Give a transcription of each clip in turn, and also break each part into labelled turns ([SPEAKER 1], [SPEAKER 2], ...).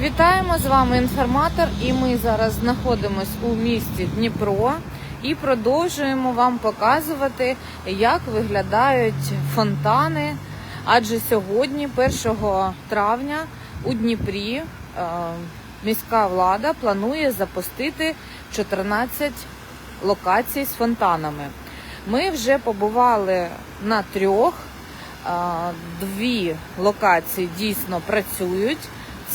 [SPEAKER 1] Вітаємо з вами інформатор, і ми зараз знаходимося у місті Дніпро і продовжуємо вам показувати, як виглядають фонтани. Адже сьогодні, 1 травня, у Дніпрі е, міська влада планує запустити 14 локацій з фонтанами. Ми вже побували на трьох. А, Дві локації дійсно працюють.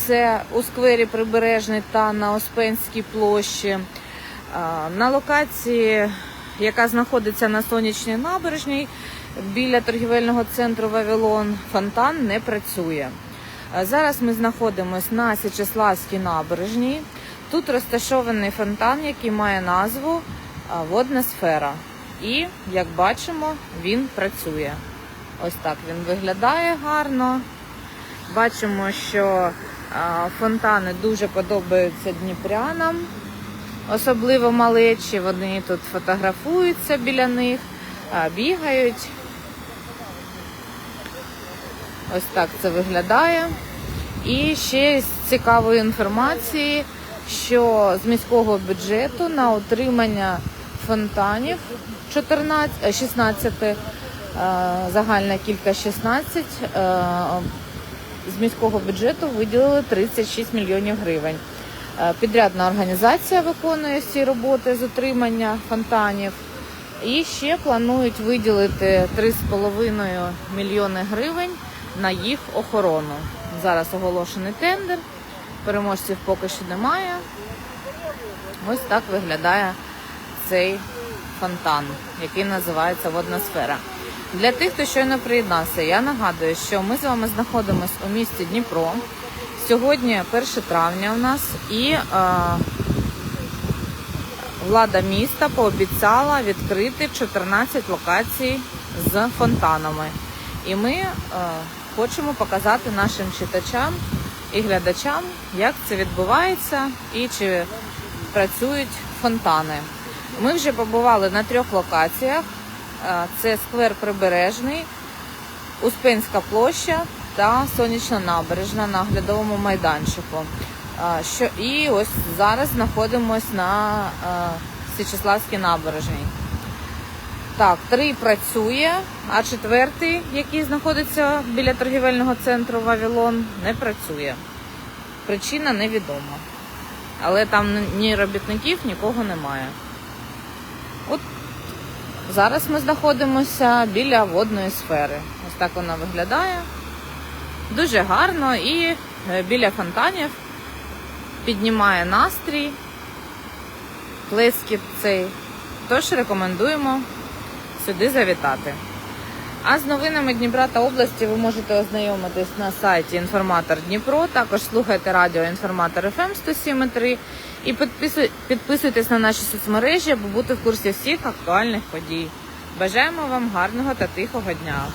[SPEAKER 1] Це у сквері Прибережний та на Оспенській площі. На локації, яка знаходиться на сонячній набережній біля торгівельного центру Вавилон, фонтан не працює. Зараз ми знаходимося на Січеславській набережній. Тут розташований фонтан, який має назву Водна сфера. І, як бачимо, він працює. Ось так він виглядає гарно. Бачимо, що фонтани дуже подобаються дніпрянам, особливо малечі. Вони тут фотографуються біля них, бігають. Ось так це виглядає. І ще з цікавої інформації, що з міського бюджету на утримання фонтанів 14, е, 16, е, загальна кількість 16, е, з міського бюджету виділили 36 мільйонів гривень. Е, Підрядна організація виконує всі роботи з утримання фонтанів. І ще планують виділити 3,5 мільйони гривень на їх охорону. Зараз оголошений тендер, переможців поки що немає. Ось так виглядає цей фонтан, який називається Водна сфера. Для тих, хто щойно приєднався, я нагадую, що ми з вами знаходимося у місті Дніпро. Сьогодні 1 травня у нас і е, влада міста пообіцяла відкрити 14 локацій з фонтанами. І ми е, хочемо показати нашим читачам і глядачам, як це відбувається і чи працюють фонтани. Ми вже побували на трьох локаціях: це сквер Прибережний, Успенська площа та Сонячна набережна на оглядовому майданчику. І ось зараз знаходимось на Січеславській набережній. Так, три працює, а четвертий, який знаходиться біля торгівельного центру Вавилон, не працює. Причина невідома. Але там ні робітників, нікого немає. Зараз ми знаходимося біля водної сфери. Ось так вона виглядає. Дуже гарно і е, біля фонтанів піднімає настрій, плескіт цей. Тож рекомендуємо сюди завітати. А з новинами Дніпра та області ви можете ознайомитись на сайті Інформатор Дніпро. Також слухайте радіо Інформатор ФМ 107.3 і підписуй- підписуйтесь на наші соцмережі, аби бути в курсі всіх актуальних подій. Бажаємо вам гарного та тихого дня!